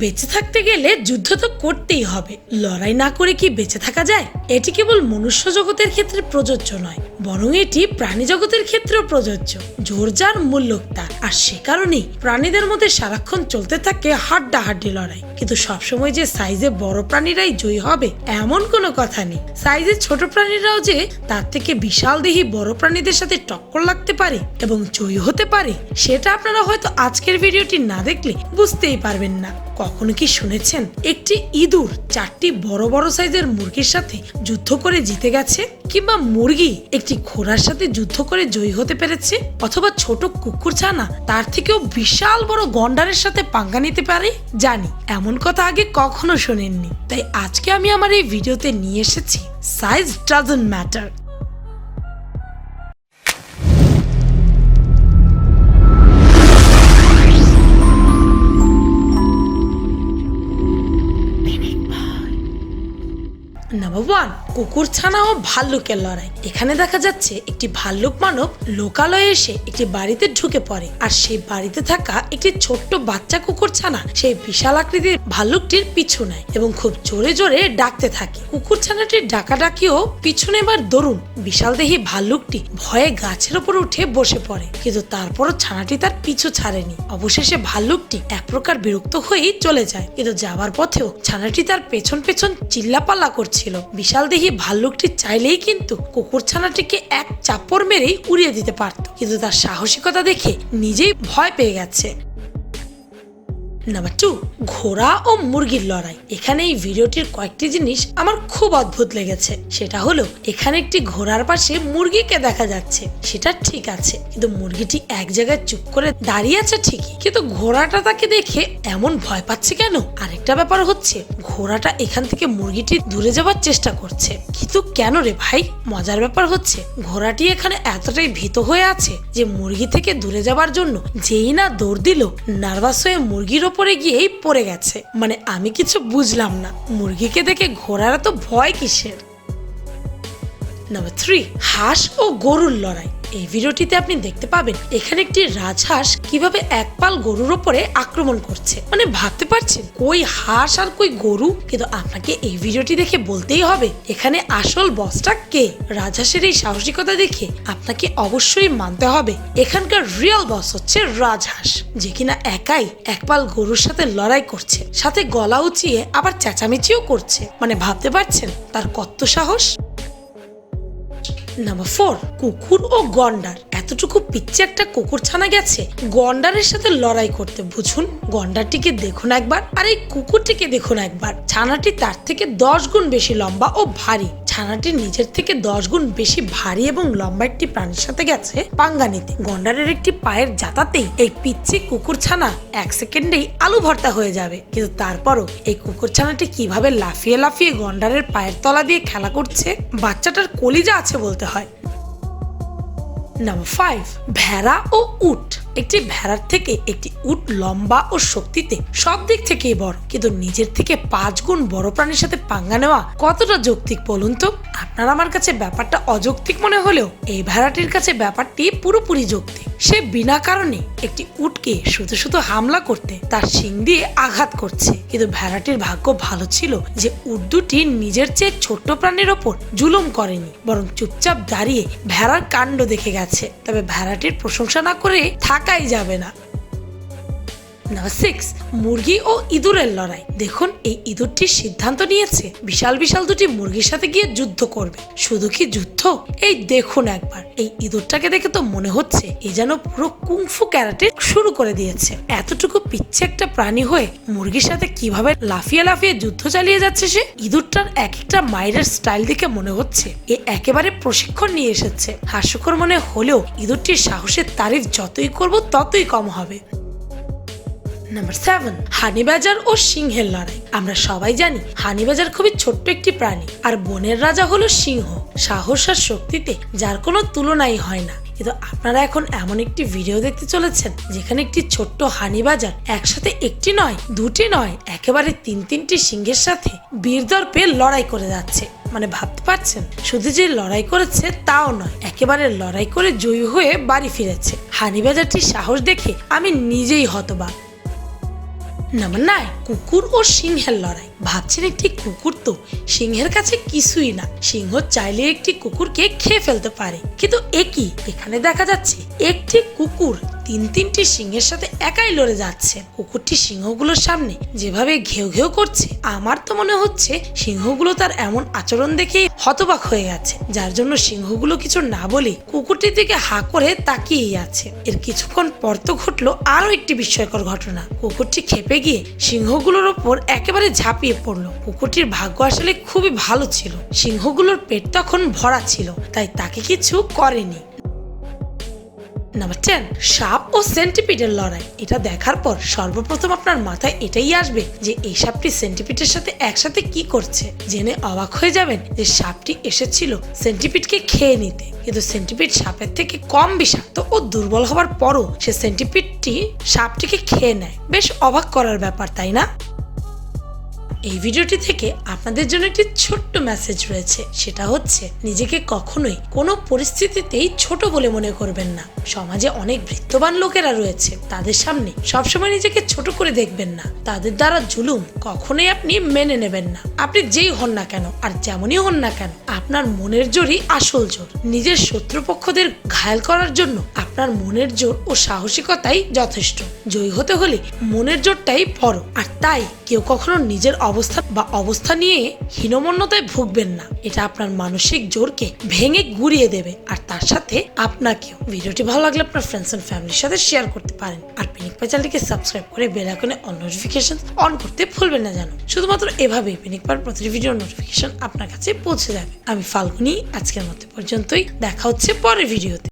বেঁচে থাকতে গেলে যুদ্ধ তো করতেই হবে। লড়াই না করে কি বেঁচে থাকা যায়? এটি কেবল মনুষ্য জগতের ক্ষেত্রে প্রযোজ্য নয়। বরং এটি প্রাণী জগতের ক্ষেত্রেও প্রযোজ্য। জোর যার মূল্য তার আর সে কারণেই প্রাণীদের মধ্যে সারাক্ষণ চলতে থাকে হাড্ডাহাড্ডি লড়াই। কিন্তু সবসময় যে সাইজে বড় প্রাণীরাই জয়ী হবে, এমন কোনো কথা নেই। সাইজে ছোট প্রাণীরাও যে তার থেকে বিশাল দেহি বড় প্রাণীদের সাথে টক্কর লাগতে পারে এবং জয়ী হতে পারে, সেটা আপনারা হয়তো আজকের ভিডিওটি না দেখলে বুঝতেই পারবেন না। কখনো কি শুনেছেন, একটি ইঁদুর চারটি বড় বড় সাইজের মুরগির সাথে যুদ্ধ করে জিতে গেছে? কিংবা মুরগি একটি ঘোড়ার সাথে যুদ্ধ করে জয়ী হতে পেরেছে? অথবা ছোট কুকুর ছানা, তার থেকেও বিশাল বড় গন্ডারের সাথে পাঙ্গা নিতে পারে? জানি, এমন কথা আগে কখনো শোনেননি। তাই আজকে আমি আমার এই ভিডিওতে নিয়ে এসেছি size doesn't matter. Number one কুকুর ছানা ও ভাল্লুকের লড়াই এখানে দেখা যাচ্ছে একটি ভাল্লুক মানব লোকালয়ে এসে একটি বাড়িতে ঢুকে পড়ে। আর সেই বাড়িতে থাকা একটি ছোট্ট বাচ্চা কুকুর ছানা সেই বিশাল আকৃতির ভাল্লুকটির পিছু নেয় এবং খুব জোরে জোরে ডাকতে থাকে। কুকুর ছানাটির ডাকাডাকিও পিছু নেবার দরুন বিশাল দেহি ভাল্লুকটি ভয়ে গাছের ওপর উঠে বসে পড়ে। কিন্তু তারপরও ছানাটি তার পিছু ছাড়েনি। অবশেষে ভাল্লুকটি এক প্রকার বিরক্ত হয়েই চলে যায়। কিন্তু যাবার পথেও ছানাটি তার পেছন পেছন চিল্লাপাল্লা করছিল। বিশাল দেহি ভাল্লুকটি চাইলেই কিন্তু কুকুর ছানাটিকে এক চাপড় মেরেই উড়িয়ে দিতে পারত। কিন্তু তার সাহসিকতা দেখে নিজেই ভয় পেয়ে গেছে। নাম্বার টু ঘোড়া ও মুরগির লড়াই। এখানে এই ভিডিওটির কয়েকটি জিনিস আমার খুব অদ্ভুত লেগেছে। সেটা হলো, এখানে একটি ঘোড়ার পাশে মুরগিকে দেখা যাচ্ছে। সেটা ঠিক আছে, কিন্তু মুরগিটি এক জায়গায় চুপ করে দাঁড়িয়ে আছে ঠিকই। কিন্তু ঘোড়াটা তাকে দেখে এমন ভয় পাচ্ছে কেন? আরেকটা ব্যাপার হচ্ছে, ঘোড়াটা এখান থেকে মুরগিটি দূরে যাওয়ার চেষ্টা করছে। কিন্তু কেন রে ভাই? মজার ব্যাপার হচ্ছে, ঘোড়াটি এখানে এতটাই ভীত হয়ে আছে যে মুরগি থেকে দূরে যাবার জন্য যেই না দৌড় দিল, নার্ভাস হয়ে মুরগির ওপরে গিয়েই পড়ে গেছে। মানে আমি কিছু বুঝলাম না। মুরগিকে দেখে ঘোড়ারা তো ভয় কিসের? নাম্বার থ্রি হাঁস ও গরুর লড়াই। এই ভিডিওটিতে আপনি দেখতে পাবেন এখানে একটি রাজহাঁস কীভাবে এক পাল গরুর ওপরে আক্রমণ করছে। মানে ভাবতে পারছেন? কই হাঁস আর কই গরু? কিন্তু আপনাকে এই ভিডিওটি দেখে বলতেই হবে, এখানে আসল বসটা কে? রাজহাঁসের এই সাহসিকতা দেখে আপনাকে অবশ্যই মানতে হবে, এখানকার রিয়েল বস হচ্ছে রাজহাঁস, যে কিনা একাই এক পাল গরুর সাথে লড়াই করছে, সাথে গলা উঁচিয়ে আবার চেঁচামেচিও করছে। মানে ভাবতে পারছেন তার কত সাহস? নাম্বার ফোর কুকুর ও গন্ডার। এতটুকু পিচ্ছে একটা কুকুর ছানা গেছে? গন্ডারের সাথে লড়াই করতে বুঝুন, গন্ডারটিকে দেখুন একবার, আর এই কুকুরটিকে দেখুন একবার। ছানাটি তার থেকে দশ গুণ বেশি লম্বা ও ভারী। ছানাটি নিজের থেকে দশ গুণ বেশি ভারী এবং লম্বা একটি প্রাণীর সাথে গেছে পাঙ্গানিতে। গন্ডারের একটি পায়ের জাতাতেই এই পিচ্ছি কুকুর ছানা এক সেকেন্ডেই আলু ভর্তা হয়ে যাবে। কিন্তু তারপরও এই কুকুর ছানাটি কীভাবে লাফিয়ে লাফিয়ে গন্ডারের পায়ের তলা দিয়ে খেলা করছে? বাচ্চাটার কলিজা আছে বলতে হয়। নাম্বার ফাইভ ভেড়া ও উট। একটি ভেড়ার থেকে একটি উট লম্বা ও শক্তিতে সব দিক থেকেই বড়। কিন্তু নিজের থেকে পাঁচ গুণ বড় প্রাণীর সাথে পাঙ্গা নেওয়া কতটা যৌক্তিক বলুন তো? আপনার আমার কাছে ব্যাপারটা অযৌক্তিক মনে হলেও এই ভেড়াটির কাছে ব্যাপারটি পুরোপুরি যৌক্তিক। সে বিনা কারণে একটি উটকে শুধু শুধু হামলা করতে তার শিং দিয়ে আঘাত করছে। কিন্তু ভেড়াটির ভাগ্য ভালো ছিল যে উট দুটি নিজের চেয়ে ছোট্ট প্রাণীর ওপর জুলুম করেনি, বরং চুপচাপ দাঁড়িয়ে ভেড়ার কাণ্ড দেখে গেছে। তবে ভেড়াটির প্রশংসা না করে থাকাই যাবে না। নাম্বার সিক্স মুরগি ও ইঁদুরের লড়াই। দেখুন, এই ইঁদুরটি সিদ্ধান্ত নিয়েছে। বিশাল বিশাল দুটি মুরগির সাথে গিয়ে যুদ্ধ করবে। শুধু কি যুদ্ধ? এই দেখুন একবার। এই ইঁদুরটাকে দেখে তো মনে হচ্ছে এ যেন পুরো কুংফু ক্যারাটে শুরু করে দিয়েছে। এতটুকু পিচ্ছে একটা প্রাণী হয়ে মুরগির সাথে কীভাবে লাফিয়ে লাফিয়ে যুদ্ধ চালিয়ে যাচ্ছে সে? ইঁদুরটার এক একটা মাইরের স্টাইল দেখে মনে হচ্ছে। এ একেবারে প্রশিক্ষণ নিয়ে এসেছে। হাস্যকর মনে হলেও ইঁদুরটির সাহসের তারিফ যতই করব ততই কম হবে। নাম্বার সেভেন হানিবাজার ও সিংহের লড়াই। আমরা সবাই জানি, হানিবাজার খুবই ছোট্ট একটি প্রাণী, আর বনের রাজা হলো সিংহ। সাহস আর শক্তিতে যার কোনো তুলনাই হয় না। কিন্তু আপনারা এখন এমন একটি ভিডিও দেখতে চলেছেন, যেখানে একটি ছোট্ট হানিবাজার একসাথে একটি নয়, দুটি নয়, একেবারে তিন তিনটি সিংহের সাথে বীরদর্পে লড়াই করে যাচ্ছে। মানে ভাবতে পারছেন? শুধু যে লড়াই করেছে তাও নয়, একেবারে লড়াই করে জয়ী হয়ে বাড়ি ফিরেছে। হানিবাজারটির সাহস দেখে আমি নিজেই হতবাক। নাম্বার নাইন কুকুর ও সিংহের লড়াই। ভাবছেন একটি কুকুর তো সিংহের কাছে কিছুই না। সিংহ চাইলে একটি কুকুরকে খেয়ে ফেলতে পারে। কিন্তু একই এখানে দেখা যাচ্ছে একটি কুকুর তিন তিনটি সিংহের সাথে একাই লড়ে যাচ্ছে। কুকুরটি সিংহগুলোর সামনে যেভাবে ঘেউ ঘেউ করছে, আমার তো মনে হচ্ছে সিংহগুলো তার এমন আচরণ দেখে হতবাক হয়ে গেছে, যার জন্য সিংহগুলো কিছু না বলে কুকুরটির দিকে হা করে তাকিয়েই আছে। এর কিছুক্ষণ পর তো ঘটলো আরও একটি বিস্ময়কর ঘটনা। কুকুরটি খেপে গিয়ে সিংহগুলোর ওপর একেবারে ঝাঁপিয়ে পড়ল। কুকুরটির ভাগ্য আসলে খুবই ভালো ছিল। সিংহগুলোর পেট তখন ভরা ছিল, তাই তাকে কিছু করেনি। নাম্বার টেন সাপ ও সেন্টিপিডের লড়াই। এটা দেখার পর সর্বপ্রথম আপনার মাথায় এটাই আসবে যে এই সাপটি সেন্টিপিডের সাথে একসাথে কি করছে। জেনে অবাক হয়ে যাবেন যে সাপটি এসেছিল সেন্টিপিডকে খেয়ে নিতে। কিন্তু সেন্টিপিড সাপের থেকে কম বিষাক্ত ও দুর্বল হওয়ার পরও সে সেন্টিপিডটি সাপটিকে খেয়ে নেয়। বেশ অবাক করার ব্যাপার, তাই না? এই ভিডিওটি থেকে আপনাদের জন্য একটি ছোট্ট মেসেজ রয়েছে। সেটা হচ্ছে, নিজেকে কখনোই কোনো পরিস্থিতিতেই ছোট বলে মনে করবেন না। সমাজে অনেক বৃত্তবান লোকেরা রয়েছে, তাদের সামনে সবসময় নিজেকে ছোট করে দেখবেন না। তাদের দ্বারা জুলুম কখনোই আপনি মেনে নেবেন না। আপনি যেই হন না কেন, আর যেমনই হন না কেন, আপনার মনের জোরই আসল জোর। নিজের শত্রুপক্ষদের ঘায়াল করার জন্য আপনার মনের জোর ও সাহসিকতাই যথেষ্ট। জয়ী হতে হলে মনের জোরটাই বড় আর তাই কেউ কখনো নিজের অবস্থা বা অবস্থা নিয়ে হীনমন্যতায় ভুগবেন না। এটা আপনার মানসিক জোরকে ভেঙে গুড়িয়ে দেবে। আর তার সাথে আপনাকেও। ভিডিওটি ভালো লাগলে আপনার ফ্রেন্ডস এন্ড ফ্যামিলির সাথে শেয়ার করতে পারেন। আর পিনিক পাই চ্যানেলটিকে সাবস্ক্রাইব করে বেল আইকনে অন নোটিফিকেশন অন করতে ভুলবেন না জানো। শুধুমাত্র এভাবেই পিনিক পার প্রতিটি ভিডিওর নোটিফিকেশন আপনার কাছে পৌঁছে যাবে। আমি ফাল্গুনি, আজকের মতো পর্যন্তই। দেখা হচ্ছে পরের ভিডিওতে